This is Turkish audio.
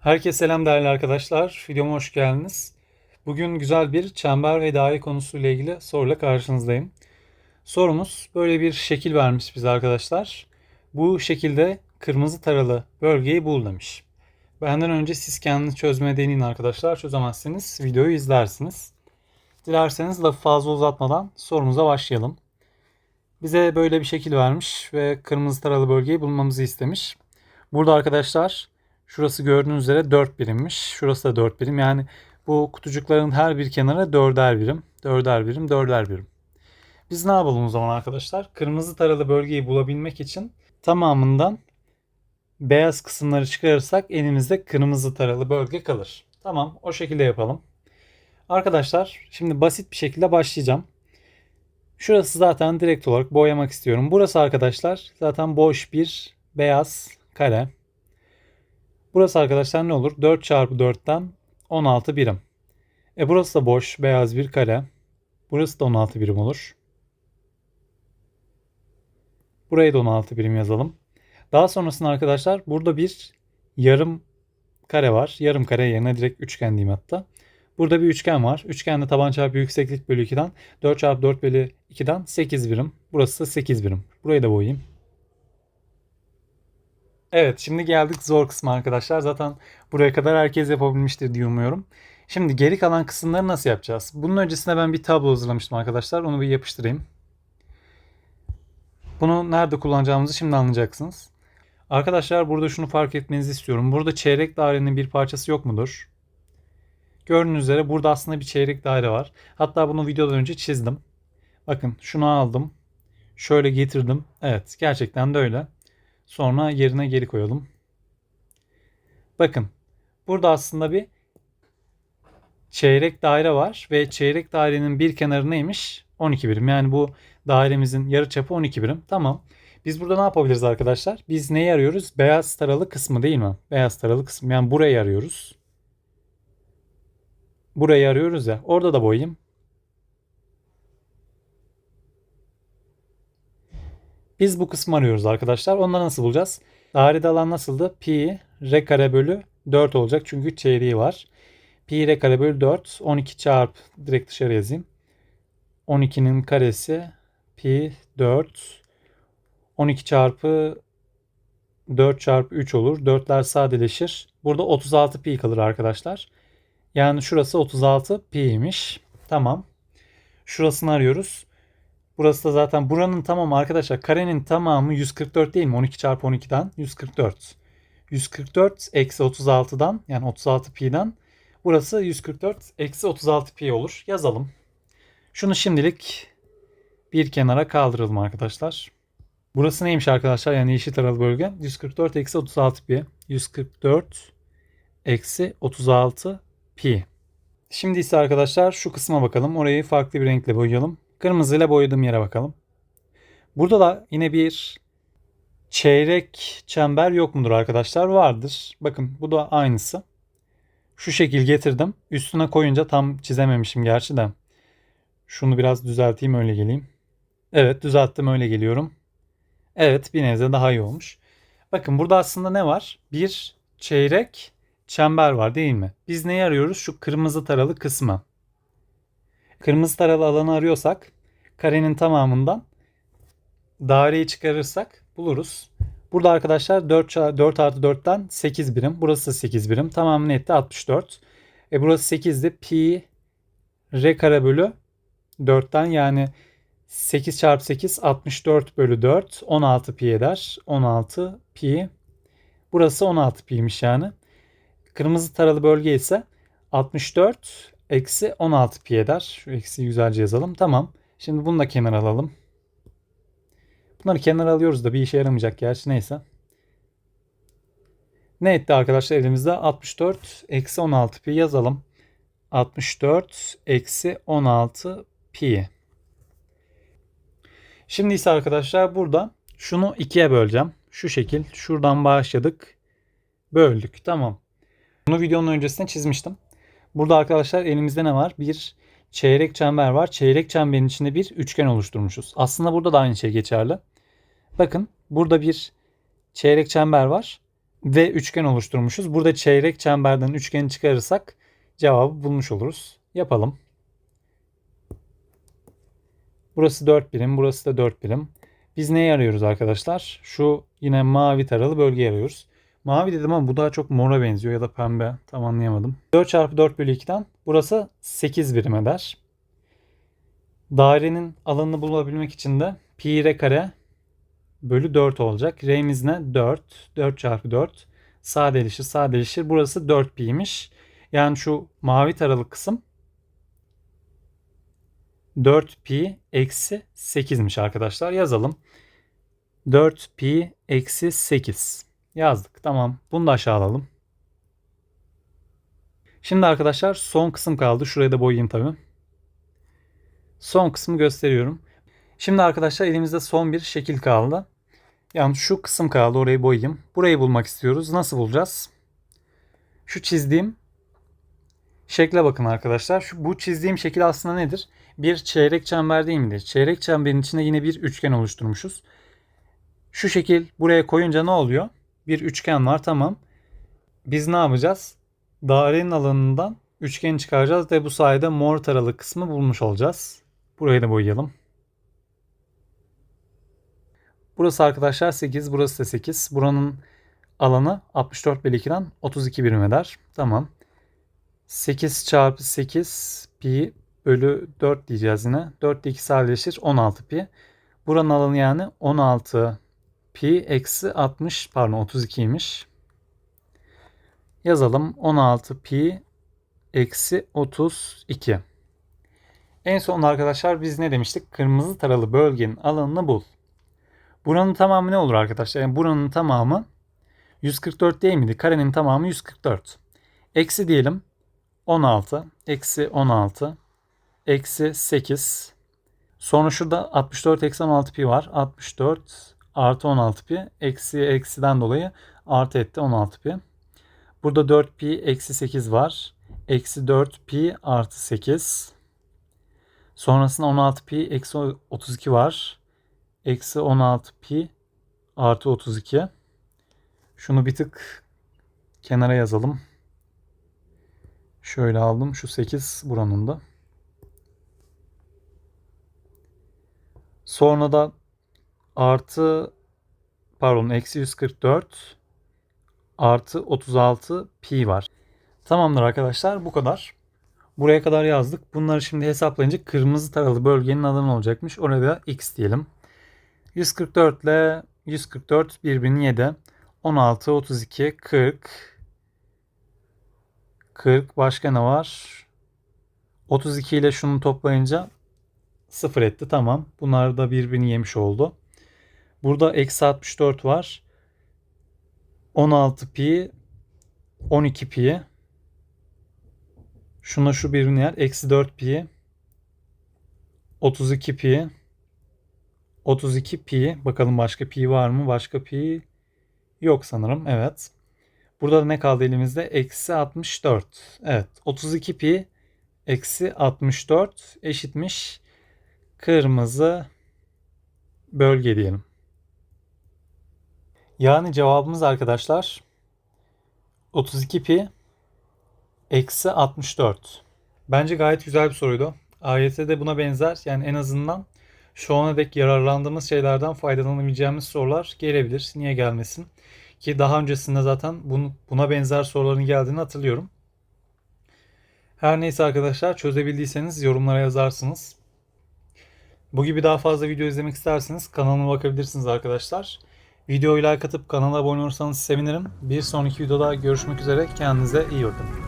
Herkese selam değerli arkadaşlar. Videoma hoş geldiniz. Bugün güzel bir çember ve daire konusuyla ilgili soruyla karşınızdayım. Sorumuz böyle bir şekil vermiş bize arkadaşlar. Bu şekilde kırmızı taralı bölgeyi bul demiş. Benden önce siz kendiniz çözmeye deneyin arkadaşlar. Çözemezseniz videoyu izlersiniz. Dilerseniz lafı fazla uzatmadan sorumuza başlayalım. Bize böyle bir şekil vermiş ve kırmızı taralı bölgeyi bulmamızı istemiş. Burada arkadaşlar Şurası gördüğünüz üzere 4 birimmiş. Şurası da 4 birim. Yani bu kutucukların her bir kenarı 4'er birim. 4'er birim, 4'er birim. Biz ne yapalım o zaman arkadaşlar? Kırmızı taralı bölgeyi bulabilmek için tamamından beyaz kısımları çıkarırsak elimizde kırmızı taralı bölge kalır. Tamam o şekilde yapalım. Arkadaşlar şimdi basit bir şekilde başlayacağım. Şurası zaten direkt olarak boyamak istiyorum. Burası arkadaşlar zaten boş bir beyaz kare. Burası arkadaşlar ne olur? 4 çarpı 4'ten 16 birim. E burası da boş beyaz bir kare. Burası da 16 birim olur. Burayı da 16 birim yazalım. Daha sonrasında arkadaşlar burada bir yarım kare var. Yarım kare yerine direkt üçgen diyeyim hatta. Burada bir üçgen var. Üçgende taban çarpı yükseklik bölü 2'den 4 çarpı 4 bölü 2'den 8 birim. Burası da 8 birim. Burayı da boyayayım. Evet şimdi geldik zor kısmı arkadaşlar. Zaten buraya kadar herkes yapabilmiştir diye umuyorum. Şimdi geri kalan kısımları nasıl yapacağız? Bunun öncesinde ben bir tablo hazırlamıştım arkadaşlar. Onu bir yapıştırayım. Bunu nerede kullanacağımızı şimdi anlayacaksınız. Arkadaşlar burada şunu fark etmenizi istiyorum. Burada çeyrek dairenin bir parçası yok mudur? Gördüğünüz üzere burada aslında bir çeyrek daire var. Hatta bunu videodan önce çizdim. Bakın şunu aldım. Şöyle getirdim. Evet gerçekten de öyle. Sonra yerine geri koyalım. Bakın burada aslında bir çeyrek daire var ve çeyrek dairenin bir kenarı neymiş? 12 birim. Yani bu dairemizin yarı çapı 12 birim. Tamam. Biz burada ne yapabiliriz arkadaşlar? Biz neyi arıyoruz? Beyaz taralı kısmı değil mi? Beyaz taralı kısmı. Yani burayı arıyoruz. Burayı arıyoruz ya. Orada da boyayayım. Biz bu kısmı arıyoruz arkadaşlar. Onları nasıl bulacağız? Dairede alan nasıldı? Pi r kare bölü 4 olacak. Çünkü çeyreği var. Pi r kare bölü 4. 12 çarp direkt dışarı yazayım. 12'nin karesi pi 4. 12 çarpı 4 çarpı 3 olur. 4'ler sadeleşir. Burada 36 pi kalır arkadaşlar. Yani şurası 36 pi'ymiş. Tamam. Şurasını arıyoruz. Burası da zaten buranın tamamı arkadaşlar karenin tamamı 144 değil mi? 12 çarpı 12'den 144. 144 eksi 36'dan yani 36 pi'den burası 144 eksi 36 pi olur. Yazalım. Şunu şimdilik bir kenara kaldıralım arkadaşlar. Burası neymiş arkadaşlar? Yani yeşil taralı bölge. 144 eksi 36 pi. 144 eksi 36 pi. Şimdi ise arkadaşlar şu kısma bakalım. Orayı farklı bir renkle boyayalım. Kırmızıyla boyadığım yere bakalım. Burada da yine bir çeyrek çember yok mudur arkadaşlar? Vardır. Bakın bu da aynısı. Şu şekil getirdim. Üstüne koyunca tam çizememişim gerçi de. Şunu biraz düzelteyim öyle geleyim. Evet düzelttim öyle geliyorum. Evet bir nebze daha iyi olmuş. Bakın burada aslında ne var? Bir çeyrek çember var değil mi? Biz neyi arıyoruz? Şu kırmızı taralı kısmı. Kırmızı taralı alanı arıyorsak karenin tamamından daireyi çıkarırsak buluruz. Burada arkadaşlar 4, 4 artı 4'ten 8 birim. Burası 8 birim. Tamamını etti 64. E burası 8'di. Pi r kare bölü 4'ten yani 8 çarpı 8 64 bölü 4 16 pi eder. 16 pi. Burası 16 pi'ymiş yani. Kırmızı taralı bölge ise 64 eksi 16 pi eder. Şu eksiyi güzelce yazalım. Tamam. Şimdi bunu da kenara alalım. Bunları kenara alıyoruz da bir işe yaramayacak gerçi neyse. Ne etti arkadaşlar elimizde? 64 eksi 16 pi yazalım. 64 eksi 16 pi. Şimdi ise arkadaşlar burada şunu ikiye böleceğim. Şu şekil. Şuradan başladık. Böldük. Tamam. Bunu videonun öncesinde çizmiştim. Burada arkadaşlar elimizde ne var? Bir çeyrek çember var. Çeyrek çemberin içinde bir üçgen oluşturmuşuz. Aslında burada da aynı şey geçerli. Bakın burada bir çeyrek çember var. ve üçgen oluşturmuşuz. Burada çeyrek çemberden üçgeni çıkarırsak cevabı bulmuş oluruz. Yapalım. Burası 4 birim, burası da 4 birim. Biz neyi arıyoruz arkadaşlar? Şu yine mavi taralı bölgeyi arıyoruz. Mavi dedim ama bu daha çok mora benziyor ya da pembe. Tam anlayamadım. 4 çarpı 4 bölü 2'den burası 8 birim eder. Dairenin alanını bulabilmek için de pi r kare bölü 4 olacak. R'miz ne? 4. 4 çarpı 4. Sadeleşir sadeleşir. Burası 4 pi'ymiş. Yani şu mavi taralı kısım 4 pi eksi 8'miş arkadaşlar. Yazalım. 4 pi eksi 8. Yazdık. Tamam. Bunu da aşağı alalım. Şimdi arkadaşlar son kısım kaldı. Şurayı da boyayayım tabii. Son kısmı gösteriyorum. Şimdi arkadaşlar elimizde son bir şekil kaldı. Yani şu kısım kaldı. Orayı boyayayım. Burayı bulmak istiyoruz. Nasıl bulacağız? Şu çizdiğim şekle bakın arkadaşlar. Şu, bu çizdiğim şekil aslında nedir? Bir çeyrek çember değil midir? Çeyrek çemberin içinde yine bir üçgen oluşturmuşuz. Şu şekil buraya koyunca ne oluyor? Bir üçgen var tamam. Biz ne yapacağız? Dairenin alanından üçgeni çıkaracağız ve bu sayede mor taralı kısmı bulmuş olacağız. Burayı da boyayalım. Burası arkadaşlar 8, burası da 8. Buranın alanı 64 bölü 2'den 32 birim eder. Tamam. 8 çarpı 8 pi bölü 4 diyeceğiz yine. 4 ile 2 sadeleşir 16 pi. Buranın alanı yani 16 pi eksi 60 pardon 32'ymiş. Yazalım 16 pi eksi 32. En son arkadaşlar biz ne demiştik? Kırmızı taralı bölgenin alanını bul. Buranın tamamı ne olur arkadaşlar? Yani buranın tamamı 144 değil miydi? Karenin tamamı 144. Eksi diyelim 16. Eksi 16. Eksi 8. Sonra şurada 64 eksi 16 pi var. 64 artı 16 pi. Eksi eksiden dolayı artı etti 16 pi. Burada 4 pi eksi 8 var. Eksi 4 pi artı 8. Sonrasında 16 pi eksi 32 var. Eksi 16 pi artı 32. Şunu bir tık kenara yazalım. Şöyle aldım. Şu 8 buranın da. Sonra da artı pardon eksi 144 artı 36 pi var. Tamamdır arkadaşlar bu kadar. Buraya kadar yazdık. Bunları şimdi hesaplayınca kırmızı taralı bölgenin alanı olacakmış. Orada x diyelim. 144 ile 144 birbirini yedi. 16, 32, 40. 40 başka ne var? 32 ile şunu toplayınca 0 etti. Tamam. Bunlar da birbirini yemiş oldu. Burada eksi 64 var. 16 pi 12 pi Şuna şu birbirini yer. Eksi 4 pi 32 pi 32 pi. Bakalım başka pi var mı? Başka pi yok sanırım. Evet. Burada da ne kaldı elimizde? Eksi 64. Evet. 32 pi eksi 64 eşitmiş kırmızı bölge diyelim. Yani cevabımız arkadaşlar 32 pi eksi 64. Bence gayet güzel bir soruydu. AYT'de buna benzer yani en azından şu ana dek yararlandığımız şeylerden faydalanabileceğimiz sorular gelebilir. Niye gelmesin? Ki daha öncesinde zaten buna benzer soruların geldiğini hatırlıyorum. Her neyse arkadaşlar çözebildiyseniz yorumlara yazarsınız. Bu gibi daha fazla video izlemek isterseniz kanalıma bakabilirsiniz arkadaşlar. Videoyu like atıp kanala abone olursanız sevinirim. Bir sonraki videoda görüşmek üzere. Kendinize iyi bakın.